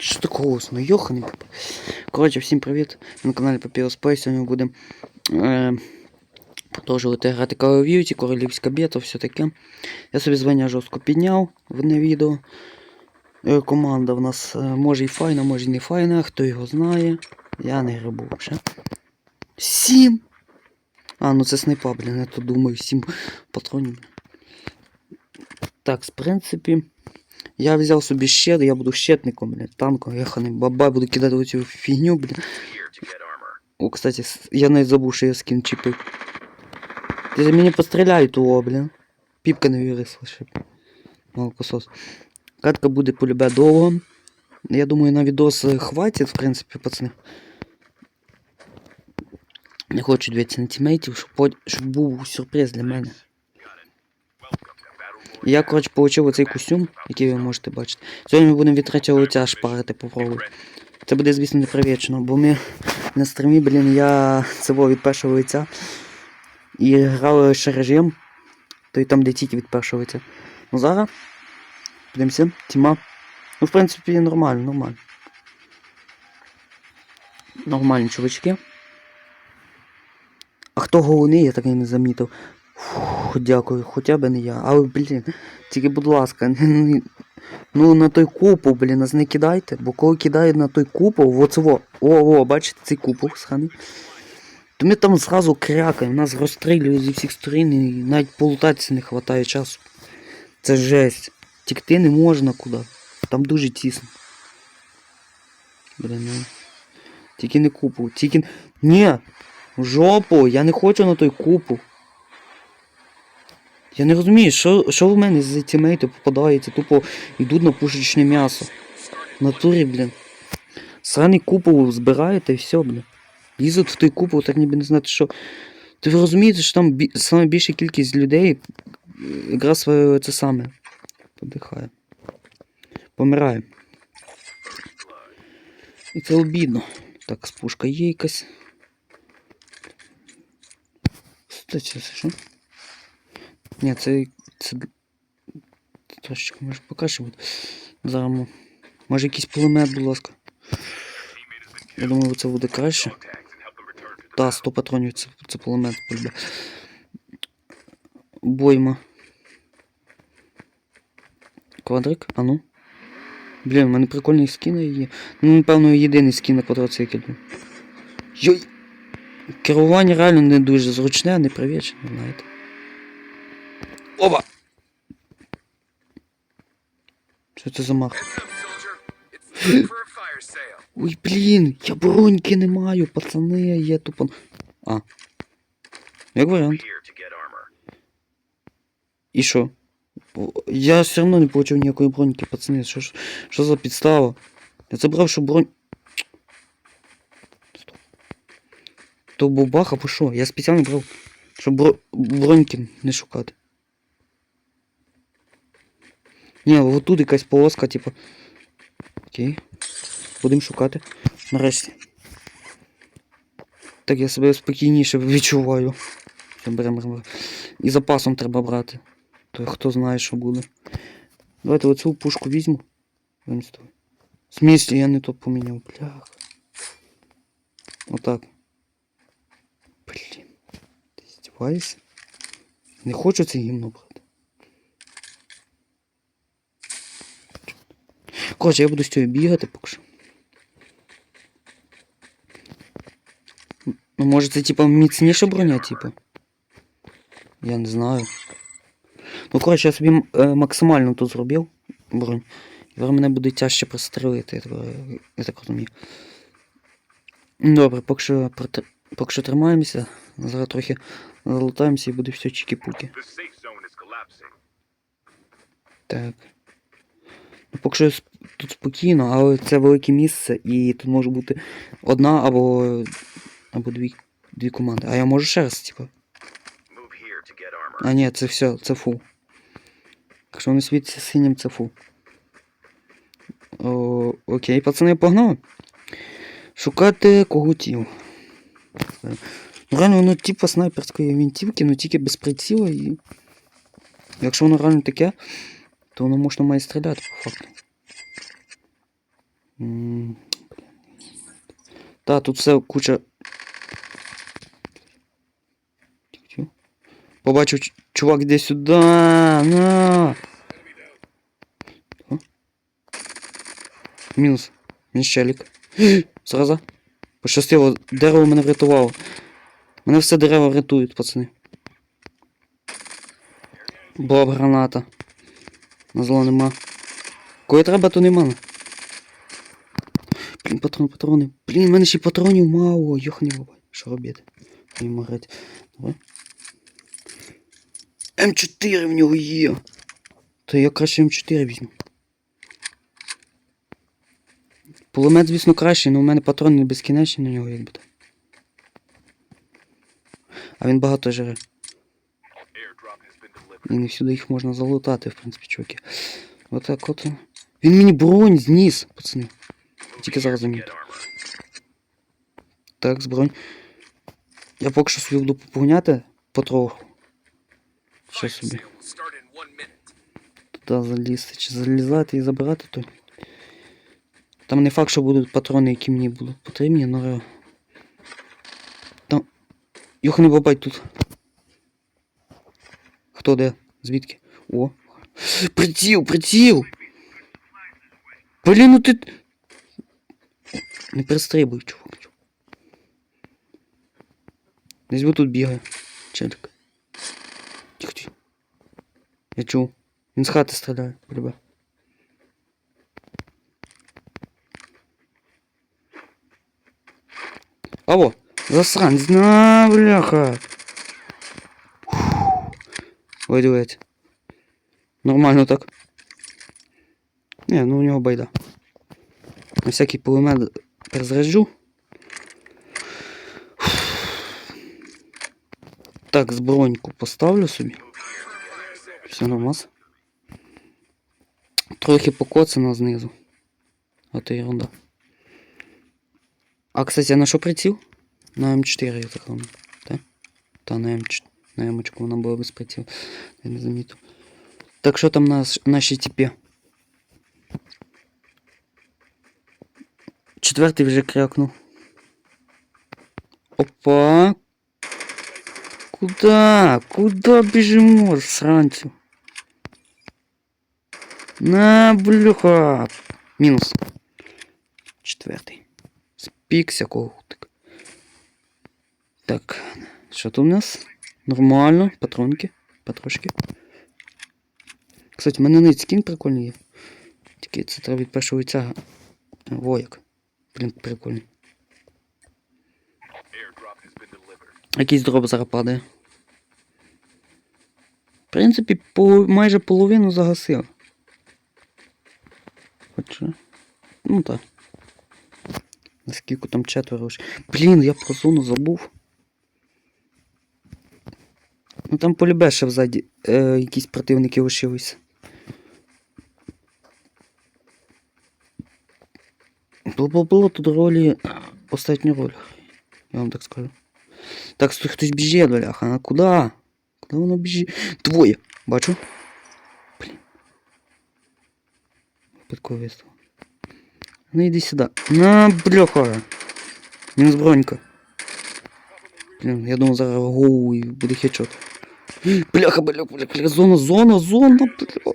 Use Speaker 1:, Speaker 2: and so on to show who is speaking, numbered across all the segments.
Speaker 1: Що так голосно? Йоханий папа. Коротше, всім привіт. На каналі Play. Сьогодні будемо е, продовжувати грати Call of Duty, королівська бета, все таке. Я собі звання жорстко підняв в одне відео. Е, команда в нас е, може і файна, може і не файна, хто його знає. Я не грибу вже. Сім! А, ну це снайпа, блін, я тут думаю, сім патронів. Так, в принципі. Я взяв собі щит, я буду щитником, блядь, танком, еханий баба, буду кидати оцю фігню, блядь. О, кстати, я навіть забув, що я скін чіпив. Ти ж мені постріляй того, блін. Піпка не вирисла ще. Молокосос. Катка буде полюбе довго. Я думаю, на відос хватить, в принципі, пацани. Не хочу дивитися на тімейтів, щоб, щоб був сюрприз для мене. І Я, коротше, отримав оцей костюм, який ви можете бачити. Сьогодні ми будемо від третього лиця шпарити, попробую. Це буде, звісно, непривічно, бо ми на стрімі, блін, я це було від першого лиця. І грали ще режим. Той там, де тільки від першого лиця. Ну зараз. Подивимося, тіма. Ну, в принципі, нормально, нормально. Нормальні чувачки. А хто головний, я так і не замітив. Фух, дякую, хоча б не я. Але, блін, тільки, будь ласка, ну на той купол, блін, нас не кидайте, бо коли кидають на той купол, от цього, о, о, бачите цей купол сханий. То ми там зразу крякаємо, нас розстрілюють зі всіх сторін і навіть полутатися не вистачає часу. Це жесть. Тікти не можна куди. Там дуже тісно. Блін, ну. Тільки не купол, тільки. Ні! Жопу! Я не хочу на той купол. Я не розумію, що, що в мене з тімейти попадається, тупо йдуть на пушечне м'ясо. В натурі, блін. Сраний купол збираєте і все, блін. Лізуть в той купол, так ніби не знати, що. Ти ви розумієте, що там бі... саме більша кількість людей е, якраз це саме. Подихає. Помирає. І це обідно. Так, спушка є якась. Це що? Ні, це. це... Трошечки, може покажу буде. Зараз. Може якийсь пулемет, будь ласка. Я думаю, це буде краще. Та, 100 патронів це, це пулемет пульба. Бойма. Квадрик, а ну. Блін, у мене прикольний скін є. Ну, напевно, єдиний скін на квадроциклі. Йой! Керування реально не дуже зручне, не привічне, знаєте. Оба! Що це за мах? Ой, блін, я броньки не маю, пацани, я тупо. А. Як варіант. І що? Я все одно не получив ніякої броньки, пацани. Що, що за підстава? Я забрав, що бронь. Стоп. То бубах, або що? Я спеціально брав, щоб бро... броньки не шукати. Ні, от тут якась полоска, типу. Окей. Будемо шукати. Нарешті. Так я себе спокійніше відчуваю. І запасом треба брати. То хто знає, що буде. Давайте оцю пушку візьму. В смислі, я не то поміняв, бляха. Отак. Блін. Ти здіваєшся? Не хочу це гімно брати. Коротше, я буду з цього бігати поки що. Ну, може це типа міцніша броня, типа. Я не знаю. Ну, коротше, я собі е, максимально тут зробив бронь. І зараз мене буде тяжче прострелити, я, так- я так розумію. Добре, поки що, поки що тримаємося. Зараз трохи залутаємося і буде все
Speaker 2: zone.
Speaker 1: Так. Ну, поки що тут спокійно, але це велике місце і тут може бути одна або, або дві, дві команди. А я можу ще раз, типу. А ні, це все, це фул. Якщо вони світяться синім, це фул. О, окей, пацани, погнали. Шукати когутів. Ну, Реально, воно типу снайперської вінтівки, ну тільки без приціла і. Якщо воно реально таке, то воно можна має стріляти по факту. Та, тут все куча. Побачив чувак іде сюди. На. Мінус. Мінус челік. Зразу. Пощастило, дерево мене врятувало. Мене все дерева врятують, пацани. Була б граната. На зло нема. Кої треба, то нема. Блін, патрон, патрони. Блін, в мене ще патронів мало. Йохані бабай. Що робити? Морити. Давай. М4 в нього є. То я краще М4 візьму. Пулемет, звісно, кращий, але у мене патрони не безкінечні на нього, якби то. А він багато
Speaker 2: delivered.
Speaker 1: І не всюди їх можна залутати, в принципі, чуваки. Отак от. Він мені бронь зніс, пацани. Тільки зараз
Speaker 2: armor.
Speaker 1: Так, з бронь. Я поки що собі буду поповняти потроху. Що собі? Туди залізти чи залізати і забирати, то. Там не факт, що будуть патрони, які мені будуть потрібні, але. Там. Йоханий бабай тут. Хто де? Звідки? О. Приціл, приціл! Блін, ну ти. Не перестрибуй, чувак. Десь бо тут бігає. Челик. Тихо, тихо. Я чув. Він з хати стріляє, полюбе. Алло, засранець, на, бляха. Фух. Ой, дивись. Нормально так. Не, ну у нього байда. На всякий пулемет перезаряджу. Фух. Так, зброньку поставлю собі. Все нормас. Трохи покоцано знизу. А то ерунда. А, кстати, а на що приціл? На М4 я так думаю. Так? Та на М4. На М4 вона була без приціл. Я не замітив. Так що там наш, наші тіпі? Четвертий вже крякнув. Опа. Куда? Куда бежимо, сранцю? На, блюха. Мінус. Четвертий. Спікся когутик. Так, що тут у нас? Нормально, патронки, патрошки. Кстати, в мене навіть скін прикольний є. Тільки це треба від першого лиця. Вояк. Блін,
Speaker 2: delivered.
Speaker 1: Якийсь дроп зараз падає. В принципі, по, майже половину загасив. Хоча. Ну так. Наскільки там четверо ж. Блін, я про зону забув. Ну там полюбе ще взаді е, якісь противники лишилися. Було було тут ролі останню роль. Я вам так скажу. Так, стой, хтось біжить, бляха, а куди? Куди воно біжить? Двоє. Бачу. Блін. Випадково виставив. Ну йди сюди. На, бляха. Мінус бронька. Блін, я думав зараз гоу і буде хедшот. Бляха, бляха, бляха, бляха, зона, зона, зона, бляха.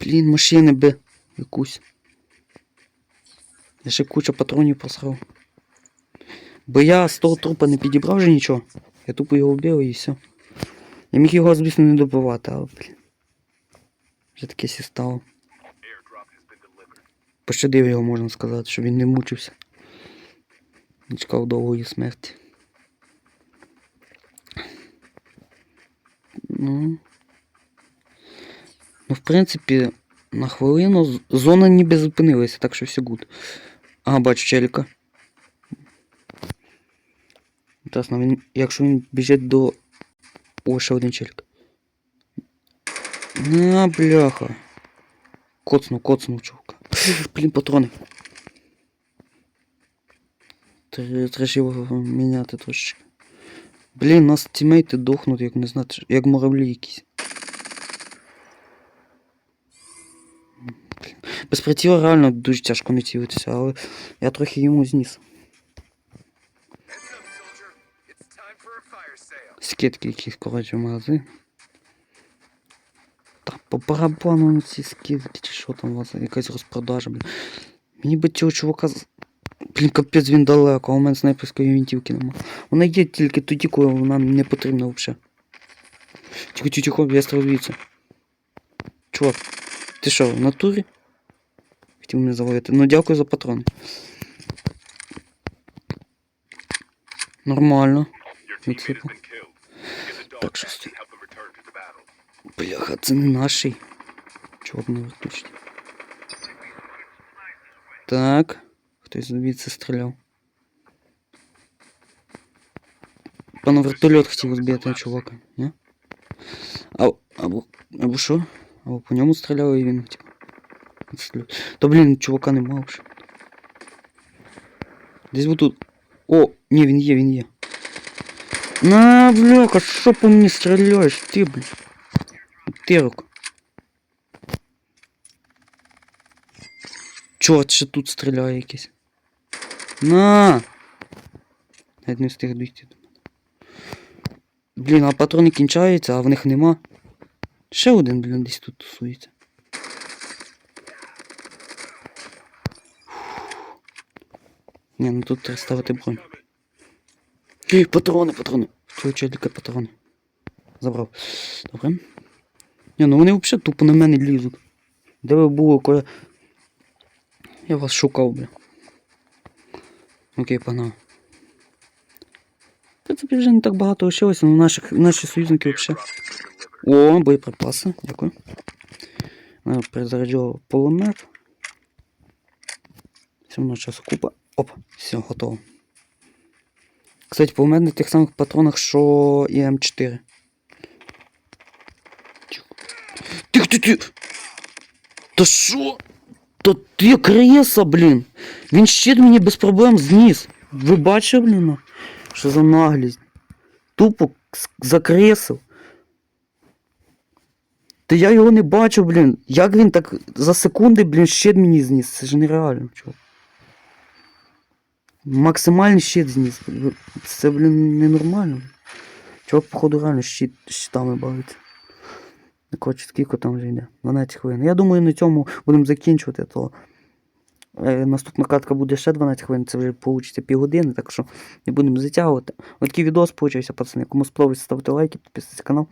Speaker 1: Блін, машини би якусь. Я ще куча патронів посрав. Бо я з того трупа не підібрав вже нічого. Я тупо його вбив і все. Я міг його, звісно, не добивати, але, блін. Вже таке сі стало. Пощадив його, можна сказати, щоб він не мучився. Не чекав довгої смерті. Ну. Ну, в принципі, на хвилину з- зона ніби зупинилася, так що все гуд. Ага, бачу челіка. Інтересно, він, якщо він біжить до. О, ще один челік. На, бляха. Коцнув, коцнув, чувка. Блін, патрони. Тре- Треба ж його міняти трошечки. Блін, нас тімейти дохнуть, як не знати, як муравлі якісь. Без приціла реально дуже тяжко не цілитися, але я трохи йому зніс. Скидки якісь, коротше, в магазин. Та по барабану ці скидки, чи що там у вас, якась розпродажа, блін. Мені би цього чувака. Блін, капець він далеко, а у мене снайперської вінтівки нема. Вона є тільки тоді, коли вона не потрібна взагалі. Тихо, тихо, я звідси. Чувак, ти що, в натурі? Хотів мене завалити. Ну дякую за патрони. Нормально.
Speaker 2: Your teammate has
Speaker 1: Відсипав.
Speaker 2: been killed. Get the dog
Speaker 1: Так,
Speaker 2: back
Speaker 1: щось.
Speaker 2: and help them return to the battle.
Speaker 1: Бляха, це не наший. Чувак не вертушить. Так. Хтось звідси стріляв. Пана вертольот хотів збити чувака, ні? А, або, або що? Або по ньому стріляли і він хотів. відстрілювати. Та блін, чувака нема вже. Десь вот тут. О, ні, він є, він є. На, бляха, що по мені стріляєш, ти, блін? Тирок. Чорт, ще тут стріляє якийсь. На! Навіть не встиг дійти. Блін, а патрони кінчаються, а в них нема. Ще один, блін, десь тут тусується. Ні, ну тут треба ставити бронь. Ей, патрони, патрони. Чого челіка патрони? Забрав. Добре. Ні, ну вони взагалі тупо на мене лізуть. Де ви були, коли. Я вас шукав, бля. Окей, погнав. В принципі, вже не так багато лишилося, але наших, наші союзники взагалі. О, боєприпаси, дякую. Е, Перезаряджу полумет. Все одно часу купа. Оп, все, готово. Кстати, полумет на тих самих патронах, що і М4. Тихо. Тихо, тихо, тихо. Та що? Та ти креса, блін. Він щит мені без проблем зніс. Ви бачили, блін? Що за наглість? Тупо закресив. Та я його не бачу, блін. Як він так за секунди, блін, щит мені зніс? Це ж нереально, чувак. Максимальний щит зніс. Це, блін, ненормально. Чувак, походу, реально щит, щитами бавиться. Ну, Коротше, скільки там вже йде? 12 хвилин. Я думаю, на цьому будемо закінчувати, то е, наступна катка буде ще 12 хвилин, це вже вийде півгодини, так що не будемо затягувати. Ось такий відос получився, пацани. Кому сподобається, ставте лайки, підписуйтесь на канал.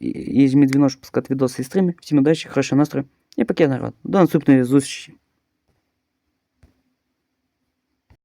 Speaker 1: І, і жміть дзвіночок, пускати відоси і стріми. Всім удачі, хорошого настрою і поки народ. До наступної зустрічі.